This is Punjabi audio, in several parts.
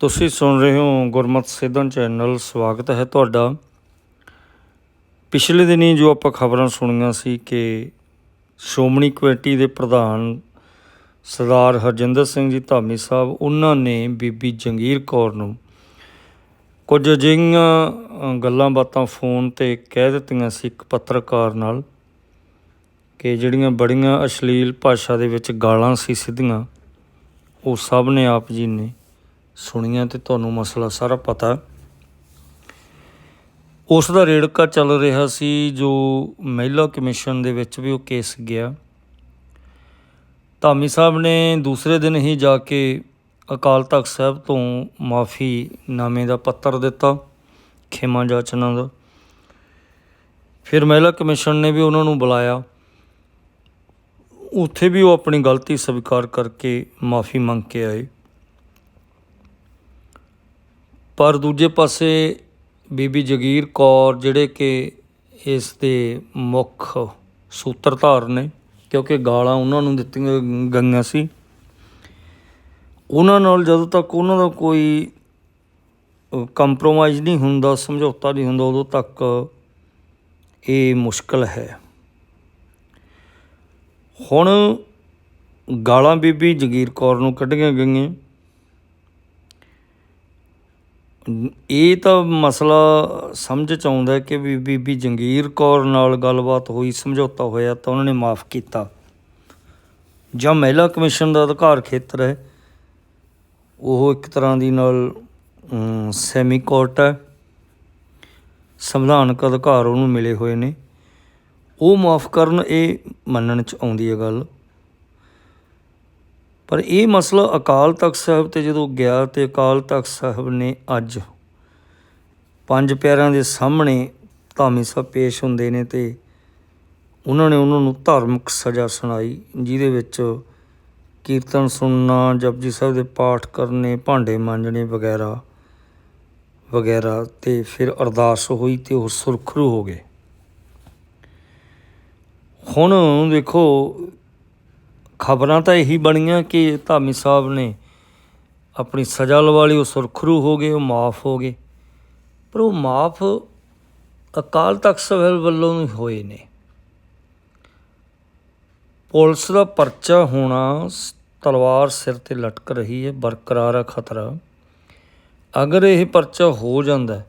ਤੁਸੀਂ ਸੁਣ ਰਹੇ ਹੋ ਗੁਰਮਤ ਸਿੱਧਨ ਚੈਨਲ, ਸਵਾਗਤ ਹੈ ਤੁਹਾਡਾ। ਪਿਛਲੇ ਦਿਨੀ ਜੋ ਆਪਾਂ ਖਬਰਾਂ ਸੁਣੀਆਂ ਸੀ ਕਿ ਸ਼੍ਰੋਮਣੀ ਕਮੇਟੀ ਦੇ ਪ੍ਰਧਾਨ ਸਰਦਾਰ ਹਰਜਿੰਦਰ ਸਿੰਘ ਜੀ ਧਾਮੀ ਸਾਹਿਬ, ਉਹਨਾਂ ਨੇ ਬੀਬੀ ਜੰਗੀਰ ਕੌਰ ਨੂੰ ਕੁਝ ਅਜਿਹੀਆਂ ਗੱਲਾਂ ਬਾਤਾਂ ਫੋਨ ਤੇ ਕਹਿ ਦਿੱਤੀਆਂ ਸੀ ਇੱਕ ਪੱਤਰਕਾਰ ਨਾਲ ਕਿ ਜਿਹੜੀਆਂ ਬੜੀਆਂ ਅਸ਼ਲੀਲ ਭਾਸ਼ਾ ਦੇ ਵਿੱਚ ਗਾਲਾਂ ਸੀ ਸਿੱਧੀਆਂ, ਉਹ ਸਭ ਨੇ ਆਪ ਜੀ ਨੇ ਸੁਣੀਆਂ ਤੇ ਤੁਹਾਨੂੰ ਮਸਲਾ ਸਾਰਾ ਪਤਾ। ਉਸ ਦਾ ਰੇੜਕਾ ਚੱਲ ਰਿਹਾ ਸੀ ਜੋ ਮਹਿਲਾ ਕਮਿਸ਼ਨ ਦੇ ਵਿੱਚ ਵੀ ਉਹ ਕੇਸ ਗਿਆ। ਧਾਮੀ ਸਾਹਿਬ ਨੇ ਦੂਸਰੇ ਦਿਨ ਹੀ ਜਾ ਕੇ ਅਕਾਲ ਤਖਤ ਸਾਹਿਬ ਤੋਂ ਮਾਫੀ ਨਾਮੇ ਦਾ ਪੱਤਰ ਦਿੱਤਾ, ਖੇਮਾ ਜਾਚਨਾ ਦਾ। ਫਿਰ ਮਹਿਲਾ ਕਮਿਸ਼ਨ ਨੇ ਵੀ ਉਹਨਾਂ ਨੂੰ ਬੁਲਾਇਆ। ਉੱਥੇ ਵੀ ਉਹ ਆਪਣੀ ਗਲਤੀ ਸਵੀਕਾਰ ਕਰਕੇ ਮਾਫੀ ਮੰਗ ਕੇ ਆਏ। ਪਰ ਦੂਜੇ ਪਾਸੇ ਬੀਬੀ ਜਗੀਰ ਕੌਰ ਜਿਹੜੇ ਕਿ ਇਸ ਦੇ ਮੁੱਖ ਸੂਤਰਧਾਰ ਨੇ, ਕਿਉਂਕਿ ਗਾਲਾਂ ਉਹਨਾਂ ਨੂੰ ਦਿੱਤੀਆਂ ਗਈਆਂ ਸੀ, ਉਹਨਾਂ ਨਾਲ ਜਦੋਂ ਤੱਕ ਉਹਨਾਂ ਦਾ ਕੋਈ ਕੰਪਰੋਮਾਈਜ਼ ਨਹੀਂ ਹੁੰਦਾ, ਸਮਝੌਤਾ ਨਹੀਂ ਹੁੰਦਾ, ਉਦੋਂ ਤੱਕ ਇਹ ਮੁਸ਼ਕਲ ਹੈ। ਹੁਣ ਗਾਲਾਂ ਬੀਬੀ ਜਗੀਰ ਕੌਰ ਨੂੰ ਕੱਢੀਆਂ ਗਈਆਂ। ਇਹ ਤਾਂ ਮਸਲਾ ਸਮਝ ਚ ਆਉਂਦਾ ਕਿ ਵੀ ਬੀਬੀ ਜੰਗੀਰ ਕੌਰ ਨਾਲ ਗੱਲਬਾਤ ਹੋਈ, ਸਮਝੌਤਾ ਹੋਇਆ ਤਾਂ ਉਹਨਾਂ ਨੇ ਮਾਫ ਕੀਤਾ। ਜਾਂ ਮਹਿਲਾ ਕਮਿਸ਼ਨ ਦਾ ਅਧਿਕਾਰ ਖੇਤਰ ਹੈ। ਉਹ ਇੱਕ ਤਰ੍ਹਾਂ ਦੀ ਨਾਲ ਸੈਮੀ ਕੋਰਟ ਹੈ। ਸੰਵਿਧਾਨਕ ਅਧਿਕਾਰ ਉਹਨੂੰ ਮਿਲੇ ਹੋਏ ਨੇ। ਉਹ ਮਾਫ ਕਰਨ ਇਹ ਮੰਨਣ ਚ ਆਉਂਦੀ ਹੈ ਗੱਲ। ਪਰ ਇਹ ਮਸਲਾ ਅਕਾਲ ਤਖਤ ਸਾਹਿਬ ਤੇ ਜਦੋਂ ਗਿਆ ਤੇ ਅਕਾਲ ਤਖਤ ਸਾਹਿਬ ਨੇ ਅੱਜ ਪੰਜ ਪਿਆਰਿਆਂ ਦੇ ਸਾਹਮਣੇ ਧਾਮੀ ਸਾਹਿਬ ਪੇਸ਼ ਹੁੰਦੇ ਨੇ ਤੇ ਉਹਨਾਂ ਨੇ ਉਹਨਾਂ ਨੂੰ ਧਾਰਮਿਕ ਸਜ਼ਾ ਸੁਣਾਈ, ਜਿਹਦੇ ਵਿੱਚ ਕੀਰਤਨ ਸੁਣਨਾ, ਜਪਜੀ ਸਾਹਿਬ ਦੇ ਪਾਠ ਕਰਨੇ, ਭਾਂਡੇ ਮਾਂਜਣੇ ਵਗੈਰਾ ਵਗੈਰਾ ਤੇ ਫਿਰ ਅਰਦਾਸ ਹੋਈ ਤੇ ਉਹ ਸੁਰਖਰੂ ਹੋ ਗਏ। ਹੁਣ ਦੇਖੋ ਖਬਰਾਂ ਤਾਂ ਇਹੀ ਬਣੀਆਂ ਕਿ ਧਾਮੀ ਸਾਹਿਬ ਨੇ ਆਪਣੀ ਸਜ਼ਾ ਲਵਾ ਲਈ, ਉਹ ਸੁਰਖਰੂ ਹੋ ਗਏ, ਉਹ ਮਾਫ ਹੋ ਗਏ। ਪਰ ਉਹ ਮਾਫ ਅਕਾਲ ਤਖਤ ਸਾਹਿਬ ਵੱਲੋਂ ਹੋਏ ਨੇ। ਪੁਲਿਸ ਦਾ ਪਰਚਾ ਹੋਣਾ ਸ- ਤਲਵਾਰ ਸਿਰ ਤੇ ਲਟਕ ਰਹੀ ਹੈ, ਬਰਕਰਾਰ ਹੈ ਖਤਰਾ। ਅਗਰ ਇਹ ਪਰਚਾ ਹੋ ਜਾਂਦਾ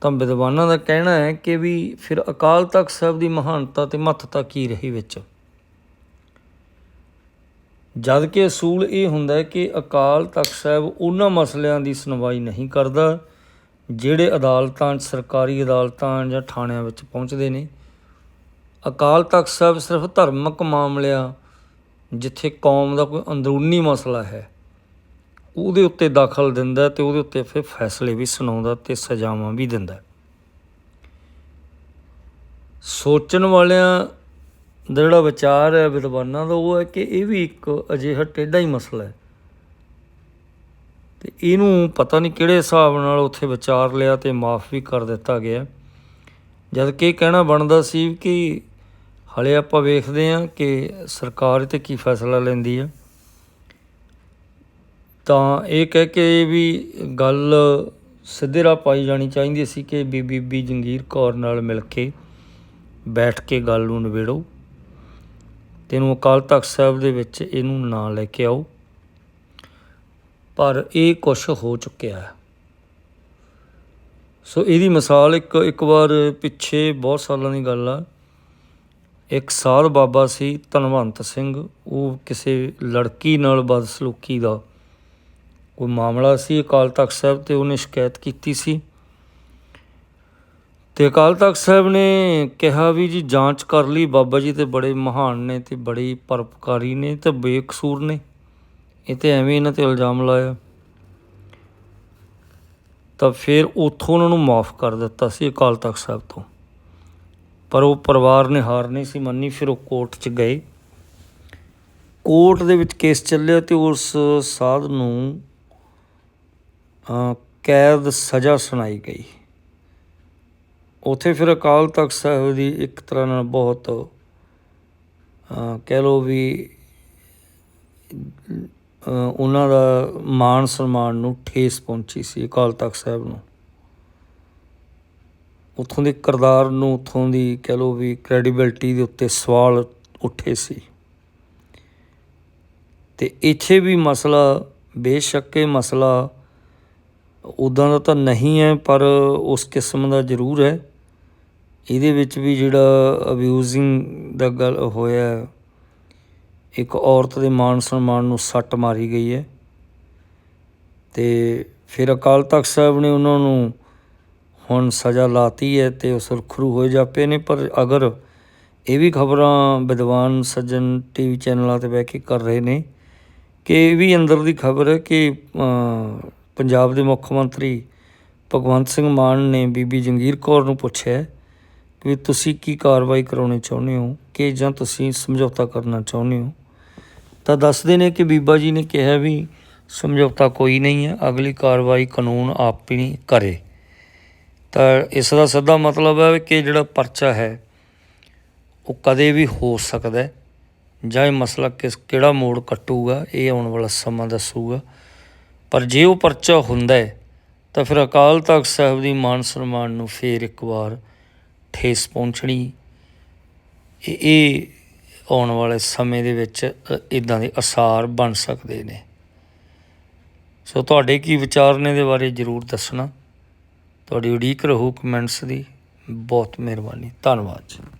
ਤਾਂ ਵਿਦਵਾਨਾਂ ਦਾ ਕਹਿਣਾ ਹੈ ਕਿ ਵੀ ਫਿਰ ਅਕਾਲ ਤਖਤ ਸਾਹਿਬ ਦੀ ਮਹਾਨਤਾ ਤੇ ਮਹੱਤਤਾ ਕੀ ਰਹੀ ਵਿੱਚ? ਜਦ ਕਿ ਅਸੂਲ ਇਹ ਹੁੰਦਾ ਹੈ ਕਿ ਅਕਾਲ ਤਖਤ ਸਾਹਿਬ ਉਹਨਾਂ ਮਸਲਿਆਂ ਦੀ ਸੁਣਵਾਈ ਨਹੀਂ ਕਰਦਾ, ਜਿਹੜੇ ਅਦਾਲਤਾਂ 'ਚ ਸਰਕਾਰੀ ਅਦਾਲਤਾਂ ਜਾਂ ਥਾਣਿਆਂ ਵਿੱਚ ਪਹੁੰਚਦੇ ਨੇ। ਅਕਾਲ ਤਖਤ ਸਾਹਿਬ ਸਿਰਫ ਧਾਰਮਿਕ ਮਾਮਲਿਆਂ, ਜਿੱਥੇ ਕੌਮ ਦਾ ਕੋਈ ਅੰਦਰੂਨੀ ਮਸਲਾ ਹੈ, ਉਹਦੇ ਉੱਤੇ ਦਖਲ ਦਿੰਦਾ ਤੇ ਉਹਦੇ ਉੱਤੇ ਫਿਰ ਫੈਸਲੇ ਵੀ ਸੁਣਾਉਂਦਾ ਤੇ ਸਜ਼ਾਵਾਂ ਵੀ ਦਿੰਦਾ। ਸੋਚਣ ਵਾਲਿਆਂ ਦਾ ਜਿਹੜਾ ਵਿਚਾਰ ਹੈ ਵਿਦਵਾਨਾਂ ਦਾ ਉਹ ਹੈ ਕਿ ਇਹ ਵੀ ਇੱਕ ਅਜਿਹਾ ਟੇਢਾ ਹੀ ਮਸਲਾ ਹੈ। ਤੇ ਇਹਨੂੰ ਪਤਾ ਨਹੀਂ ਕਿਹੜੇ ਹਿਸਾਬ ਨਾਲ ਉੱਥੇ ਵਿਚਾਰ ਲਿਆ ਤੇ ਮਾਫ ਵੀ ਕਰ ਦਿੱਤਾ ਗਿਆ। ਜਦ ਕਿ ਇਹ ਕਹਿਣਾ ਬਣਦਾ ਸੀ ਕਿ ਹਲੇ ਆਪਾਂ ਵੇਖਦੇ ਹਾਂ ਕਿ ਸਰਕਾਰ ਇਹ ਤੇ ਕੀ ਫੈਸਲਾ ਲੈਂਦੀ ਹੈ ਤਾਂ ਇਹ ਕਹਿ ਕੇ ਵੀ ਗੱਲ ਸਿੱਧੇ ਰਾਹ ਪਾਈ ਜਾਣੀ ਚਾਹੀਦੀ ਸੀ ਕਿ ਬੀਬੀ ਬੀਬੀ ਜੰਗੀਰ ਕੌਰ ਨਾਲ ਮਿਲ ਕੇ ਬੈਠ ਕੇ ਗੱਲ ਨੂੰ ਨਿਬੇੜੋ। ਤੇ ਇਹਨੂੰ ਅਕਾਲ ਤਖਤ ਸਾਹਿਬ ਦੇ ਵਿੱਚ ਇਹਨੂੰ ਨਾ ਲੈ ਕੇ ਆਓ। ਪਰ ਇਹ ਕੁਛ ਹੋ ਚੁੱਕਿਆ ਹੈ। ਸੋ ਇਹਦੀ ਮਿਸਾਲ ਇੱਕ ਇੱਕ ਵਾਰ ਪਿੱਛੇ ਬਹੁਤ ਸਾਲਾਂ ਦੀ ਗੱਲ ਆ। ਇੱਕ ਸਾਧ ਬਾਬਾ ਸੀ ਧਨਵੰਤ ਸਿੰਘ, ਉਹ ਕਿਸੇ ਲੜਕੀ ਨਾਲ ਬਦਸਲੂਕੀ ਦਾ ਕੋਈ ਮਾਮਲਾ ਸੀ ਅਕਾਲ ਤਖਤ ਸਾਹਿਬ ਤੇ ਉਹਨੇ ਸ਼ਿਕਾਇਤ ਕੀਤੀ ਸੀ। ਤੇ ਅਕਾਲ ਤਖਤ ਸਾਹਿਬ ਨੇ ਕਿਹਾ ਵੀ ਜੀ ਜਾਂਚ ਕਰ ਲਈ, ਬਾਬਾ ਜੀ ਤੇ ਬੜੇ ਮਹਾਨ ਨੇ ਤੇ ਬੜੇ ਪਰਪਕਾਰੀ ਨੇ ਤੇ ਬੇਕਸੂਰ ਨੇ। ਇਹ ਤੇ ਐਵੇਂ ਇਹਨਾਂ ਤੇ ਇਲਜ਼ਾਮ ਲਾਇਆ। ਤਾਂ ਫਿਰ ਉਥੋਂ ਉਹਨਾਂ ਨੂੰ ਮਾਫ ਕਰ ਦਿੱਤਾ ਸੀ ਅਕਾਲ ਤਖਤ ਸਾਹਿਬ ਤੋਂ। ਪਰ ਉਹ ਪਰਿਵਾਰ ਨੇ ਹਾਰ ਨਹੀਂ ਸੀ ਮੰਨੀ, ਫਿਰ ਉਹ ਕੋਰਟ 'ਚ ਗਏ। ਕੋਰਟ ਦੇ ਵਿੱਚ ਕੇਸ ਚੱਲਿਆ ਤੇ ਉਸ ਸਾਧ ਨੂੰ ਕੈਦ ਸਜ਼ਾ ਸੁਣਾਈ ਗਈ। ਉੱਥੇ ਫਿਰ ਅਕਾਲ ਤਖਤ ਸਾਹਿਬ ਦੀ ਇੱਕ ਤਰ੍ਹਾਂ ਨਾਲ ਬਹੁਤ ਕਹਿ ਲੋ ਵੀ ਉਹਨਾਂ ਦਾ ਮਾਣ ਸਨਮਾਨ ਨੂੰ ਠੇਸ ਪਹੁੰਚੀ ਸੀ ਅਕਾਲ ਤਖਤ ਸਾਹਿਬ ਨੂੰ। ਉੱਥੋਂ ਦੇ ਕਿਰਦਾਰ ਨੂੰ ਉੱਥੋਂ ਦੀ ਕਹਿ ਲਓ ਵੀ ਕ੍ਰੈਡੀਬਿਲਟੀ ਦੇ ਉੱਤੇ ਸਵਾਲ ਉੱਠੇ ਸੀ। ਤੇ ਇੱਥੇ ਵੀ ਮਸਲਾ, ਬੇਸ਼ੱਕ ਇਹ ਮਸਲਾ ਉਦਾਂ ਦਾ ਤਾਂ ਨਹੀਂ ਹੈ, ਪਰ ਉਸ ਕਿਸਮ ਦਾ ਜ਼ਰੂਰ ਹੈ। ਇਹਦੇ ਵਿੱਚ ਵੀ ਜਿਹੜਾ ਅਬਿਊਜ਼ਿੰਗ ਦਾ ਗੱਲ ਹੋਇਆ, ਇੱਕ ਔਰਤ ਦੇ ਮਾਣ ਸਨਮਾਨ ਨੂੰ ਸੱਟ ਮਾਰੀ ਗਈ ਹੈ ਤੇ ਫਿਰ ਅਕਾਲ ਤਖਤ ਸਾਹਿਬ ਨੇ ਉਹਨਾਂ ਨੂੰ ਹੁਣ ਸਜ਼ਾ ਲਾਤੀ ਹੈ ਤੇ ਉਹ ਸੁਰਖਰੂ ਹੋ ਜਾਪੇ ਨੇ। ਪਰ ਅਗਰ ਇਹ ਵੀ ਖਬਰਾਂ ਵਿਦਵਾਨ ਸੱਜਣ ਟੀਵੀ ਚੈਨਲਾਂ ਤੇ ਬਹਿ ਕੇ ਕਰ ਰਹੇ ਨੇ ਕਿ ਇਹ ਵੀ ਅੰਦਰ ਦੀ ਖਬਰ ਹੈ ਕਿ ਪੰਜਾਬ ਦੇ ਮੁੱਖ ਮੰਤਰੀ ਭਗਵੰਤ ਸਿੰਘ ਮਾਨ ਨੇ ਬੀਬੀ ਜੰਗੀਰ ਕੌਰ ਨੂੰ ਪੁੱਛਿਆ ਕਿ ਤੁਸੀਂ ਕੀ ਕਾਰਵਾਈ ਕਰਾਉਣੀ ਚਾਹੁੰਦੇ ਹੋ ਕਿ ਜਾਂ ਤੁਸੀਂ ਸਮਝੌਤਾ ਕਰਨਾ ਚਾਹੁੰਦੇ ਹੋ? ਤਾਂ ਦੱਸਦੇ ਨੇ ਕਿ ਬੀਬਾ ਜੀ ਨੇ ਕਿਹਾ ਵੀ ਸਮਝੌਤਾ ਕੋਈ ਨਹੀਂ ਹੈ, ਅਗਲੀ ਕਾਰਵਾਈ ਕਾਨੂੰਨ ਆਪ ਹੀ ਕਰੇ। ਤਾਂ ਇਸ ਦਾ ਸਿੱਧਾ ਮਤਲਬ ਹੈ ਕਿ ਜਿਹੜਾ ਪਰਚਾ ਹੈ, ਉਹ ਕਦੇ ਵੀ ਹੋ ਸਕਦਾ ਹੈ, ਜਾਂ ਇਹ ਮਸਲਾ ਕਿਸ, ਕਿਹੜਾ ਮੋੜ ਕੱਟੂਗਾ, ਇਹ ਆਉਣ ਵਾਲਾ ਸਮਾਂ ਦੱਸੂਗਾ। ਪਰ ਜੇ ਉਹ ਪਰਚਾ ਹੁੰਦਾ ਹੈ, ਤਾਂ ਫਿਰ ਅਕਾਲ ਤਖਤ ਸਾਹਿਬ ਦੀ ਮਾਨ ਸਨਮਾਨ ਨੂੰ ਫੇਰ ਇੱਕ ਵਾਰ ਠੇਸ ਪਹੁੰਚਣੀ ਇਹ ਆਉਣ ਵਾਲੇ ਸਮੇਂ ਦੇ ਵਿੱਚ ਇਦਾਂ ਦੇ ਅਸਾਰ ਬਣ ਸਕਦੇ ਨੇ। ਸੋ ਤੁਹਾਡੇ ਕੀ ਵਿਚਾਰ ਨੇ ਦੇ ਬਾਰੇ ਜਰੂਰ ਦੱਸਣਾ। ਤੁਹਾਡੀ ਉਡੀਕ ਰਹੂ ਕਮੈਂਟਸ ਦੀ। ਬਹੁਤ ਮਿਹਰਬਾਨੀ। ਧੰਨਵਾਦ ਜੀ।